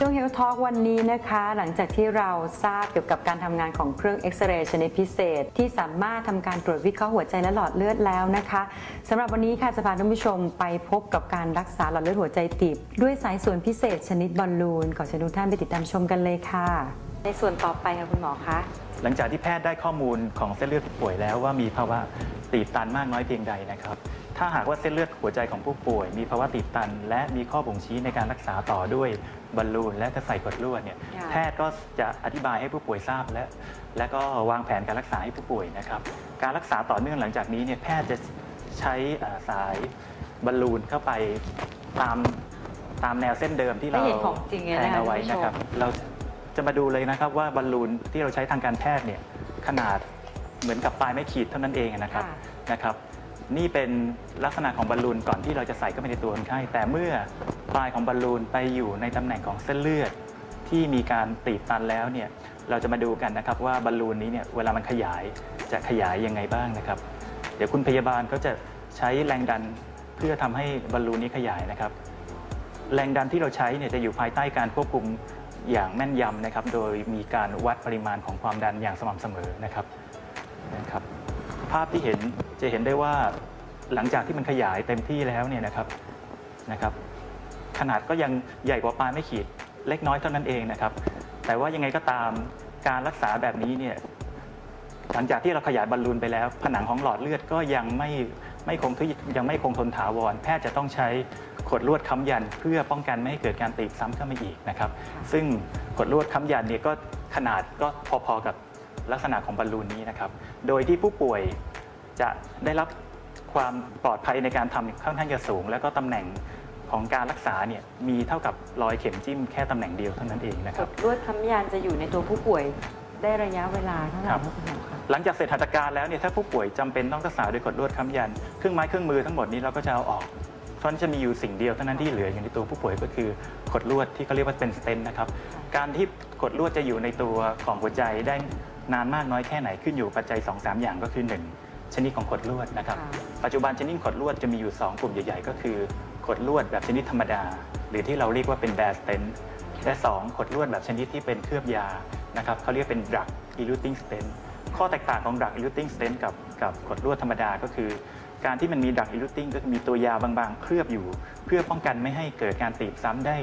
ช่วง Health Talk วันนี้นะคะ หลังจากที่เราทราบเกี่ยวกับการทำงานของเครื่องเอ็กซเรย์ชนิดพิเศษ ที่สามารถทำการตรวจวิเคราะห์หัวใจและหลอดเลือดแล้วนะคะสำหรับวันนี้ค่ะจะพาท่านผู้ชมไปพบกับการรักษาหลอดเลือดหัวใจตีบด้วยสายส่วนพิเศษชนิดบอลลูนขอเชิญทุกท่านไปติดตามชมกันเลยค่ะ ในส่วนต่อไปค่ะคุณหมอคะหลังจากที่แพทย์ได้ข้อมูลของเส้นเลือดผู้ป่วยแล้วว่ามีภาวะตีบตันมากน้อยเพียงใดนะครับ ถ้าหากว่าเส้นเลือดหัวใจของผู้ป่วย มีภาวะตีบตัน และมีข้อบ่งชี้ในการรักษาต่อด้วยบอลลูน และจะใส่กดลวดเนี่ยค่ะ แพทย์ก็จะอธิบายให้ผู้ป่วยทราบและ และก็วางแผนการรักษาให้ผู้ป่วยนะครับ การรักษาต่อเนื่องหลังจากนี้เนี่ยแพทย์จะใช้อ่าสายบอลลูนเข้าไปตามตามแนวเส้นเดิมที่เราได้เห็นของจริงเลยแทนะคะงเอาไว้คุณผู้ชม นะครับ เราจะมาดูเลยนะครับว่าบอลลูนที่เราใช้ทางการแพทย์เนี่ยขนาดเหมือนกับปลายไม้ขีดเท่านั้นเองนะครับค่ะนะครับ นี่เป็นลักษณะของบอลลูนก่อนที่เราจะใส่เข้าไปในตัวคนไข้แต่เมื่อปลายของบอลลูนไปอยู่ในตำแหน่งของเส้นเลือด ที่มีการตีบตันแล้วเนี่ยเราจะมาดูกันนะครับว่าบอลลูนนี้เนี่ยเวลามันขยายจะขยายยังไงบ้างนะครับ เดี๋ยวคุณพยาบาลก็จะใช้แรงดันเพื่อทำให้บอลลูนนี้ขยายนะครับ แรงดันที่เราใช้เนี่ยจะอยู่ภายใต้การควบคุมอย่างแม่นยำนะครับ โดยมีการวัดปริมาณของความดันอย่างสม่ำเสมอนะครับนะครับ ภาพที่เห็นจะเห็นได้ว่าหลังจากที่มันขยายเต็มที่แล้วเนี่ยนะครับนะครับ ขนาดก็ยังใหญ่กว่าปลายไม่ขีดเล็กน้อยเท่านั้นเองนะครับ แต่ว่ายังไงก็ตามการรักษาแบบนี้เนี่ยหลังจากที่เราขยายบอลลูนไปแล้ว ผนังของหลอดเลือดก็ยังไม่ไม่คงที่ยังไม่คงทนถาวร แพทย์จะต้องใช้ขดลวดค้ำยัน เพื่อป้องกันไม่ให้เกิดการตีบซ้ำเข้ามาอีกนะครับ ซึ่งขดลวดค้ำยันเนี่ยก็ขนาดก็พอๆกับ ลักษณะของบอลลูนนี้นะครับ โดยที่ผู้ป่วยจะได้รับความปลอดภัยในการทำค่อนข้างจะสูง แล้วก็ตำแหน่งของการรักษาเนี่ยมีเท่ากับรอยเข็มจิ้มแค่ตำแหน่งเดียวเท่านั้นเองนะคกรับดลวดค้ำยันจะอยู่ในตัวผู้ป่วยได้ระยะเวลาเท่าไหร่ครัคะบคุณหมอคะหลังจากเสร็จหัตถการแล้วเนี่ยถ้าผู้ป่วยจำเป็นต้องรักษาด้วยกดลวดค้ำยันเครื่องไม้เครื่องมือทั้งหมดนี้เราก็จะเอาออกเพราะฉะนั้นจะมีอยู่สิ่งเดียวเท่านั้นที่เหลืออยู่ในตัวผู้ป่วยก็คือกดลวดที่เขาเรียกว่าเป็นสเตนต์นะครับการที่กดลวดจะอยู่ในตัวของหัวใจได้ นานมากน้อยแค่ไหนขึ้นอยู่ปัจจัย 2 3 อย่างก็คือ 1 ชนิดของกดลวดนะครับค่ะปัจจุบันชนิดกดลวดจะมีอยู่ 2 กลุ่มใหญ่ ๆ ก็คือกดลวดแบบชนิดธรรมดา หรือที่เราเรียกว่าเป็นแบสเตนและ2กดลวดแบบชนิดที่เป็นเคลือบยานะครับเขาเรียกเป็น drug eluting stent ข้อแตกต่างของ drug eluting stent กับกับกดลวดธรรมดาก็คือ การที่มันมี drug eluting ก็คือมีตัวยาบางๆ เคลือบอยู่ เพื่อป้องกันไม่ให้เกิดการตีบซ้ำได้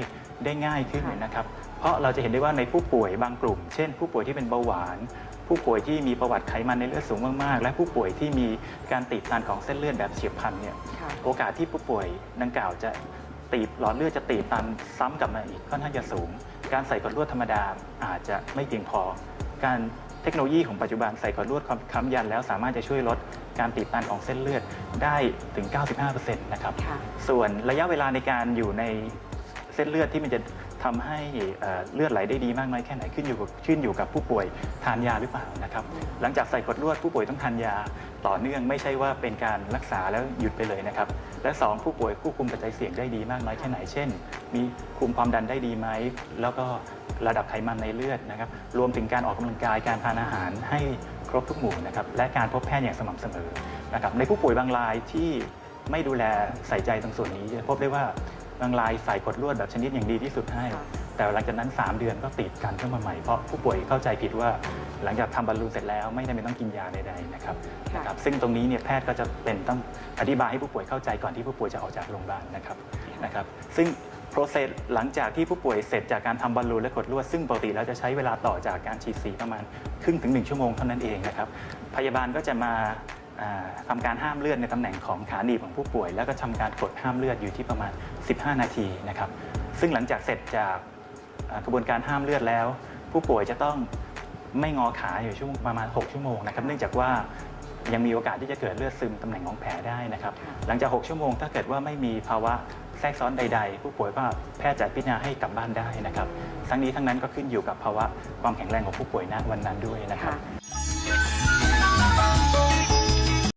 ได้ง่ายขึ้นค่ะนะครับ เพราะเราจะเห็นได้ว่าในผู้ป่วยบางกลุ่ม เช่น ผู้ป่วยที่เป็นเบาหวาน ผู้ป่วยที่มีประวัติไขมันในเลือดสูงมากๆ และผู้ป่วยที่มีการตีบตันของเส้นเลือดแบบเฉียบพลันเนี่ยค่ะโอกาสที่ผู้ป่วยดังกล่าวจะตีบหลอดเลือดจะตีบตันซ้ำกลับมาอีกค่อนข้างจะสูง การใส่กดลวดธรรมดาอาจจะไม่เพียงพอ การ เทคโนโลยีของปัจจุบันใส่กดลวดค้ำยันแล้วสามารถจะช่วยลดการตีบตันของเส้นเลือดได้ถึง 95%นะครับค่ะส่วนระยะเวลาในการอยู่ในเส้นเลือดที่มันจะทำให้เอ่อเลือดไหลได้ดีมากน้อยแค่ไหนขึ้นอยู่กับขึ้นอยู่กับผู้ป่วยทานยาหรือเปล่านะครับ หลังจากใส่กดลวดผู้ป่วยต้องทานยาต่อเนื่องไม่ใช่ว่าเป็นการรักษาแล้วหยุดไปเลยนะครับ และสองผู้ป่วยควบคุมปัจจัยเสี่ยงได้ดีมากน้อยแค่ไหนเช่น มีคุมความดันได้ดีไหมแล้วก็ ระดับไขมันในเลือดนะครับ รวมถึงการออกกำลังกายการทานอาหารให้ครบทุกหมู่นะครับ และการพบแพทย์อย่างสม่ำเสมอนะครับ ในผู้ป่วยบางรายที่ไม่ดูแลใส่ใจตรงส่วนนี้จะพบได้ว่าบางรายใส่กดลวดแบบชนิดอย่างดีที่สุดให้ค่ะแต่หลังจากนั้น 3 เดือนก็ติดกันขึ้นมาใหม่ เพราะผู้ป่วยเข้าใจผิดว่าหลังจากทำบอลลูนเสร็จแล้วไม่จำเป็นต้องกินยาใดๆนะครับค่ะนะครับ ซึ่งตรงนี้เนี่ยแพทย์ก็จะเป็นต้องอธิบายให้ผู้ป่วยเข้าใจก่อนที่ผู้ป่วยจะออกจากโรงพยาบาลนะครับนะครับ ซึ่ง process หลังจากที่ผู้ป่วยเสร็จจากการทำบอลลูนและกดลวดซึ่งปกติแล้วจะใช้เวลาต่อจากการฉีดสีประมาณครึ่งถึง 1 ชั่วโมงเท่านั้นเองนะครับพยาบาลก็จะมาอ่าทำการห้ามเลือดในตำแหน่งของขาหนีบของผู้ป่วย แล้วก็ทำการกดห้ามเลือดอยู่ที่ประมาณ 15 นาทีนะครับซึ่งหลังจากเสร็จจากอ่ากระบวนการห้ามเลือดแล้ว ผู้ป่วยจะต้องไม่งอขาอยู่ช่วงประมาณ 6 ชั่วโมงนะครับเนื่องจากว่ายังมีโอกาสที่จะเกิดเลือดซึมตำแหน่งของแผลได้นะครับค่ะหลังจาก 6 ชั่วโมงถ้าเกิดว่าไม่มีภาวะ แทรกซ้อนใด ๆ ผู้ป่วยก็แพทย์จะพิจารณาให้กลับบ้านได้นะครับ ทั้งนี้ทั้งนั้นก็ขึ้นอยู่กับภาวะความแข็งแรงของผู้ป่วยณวันนั้นด้วยนะครับ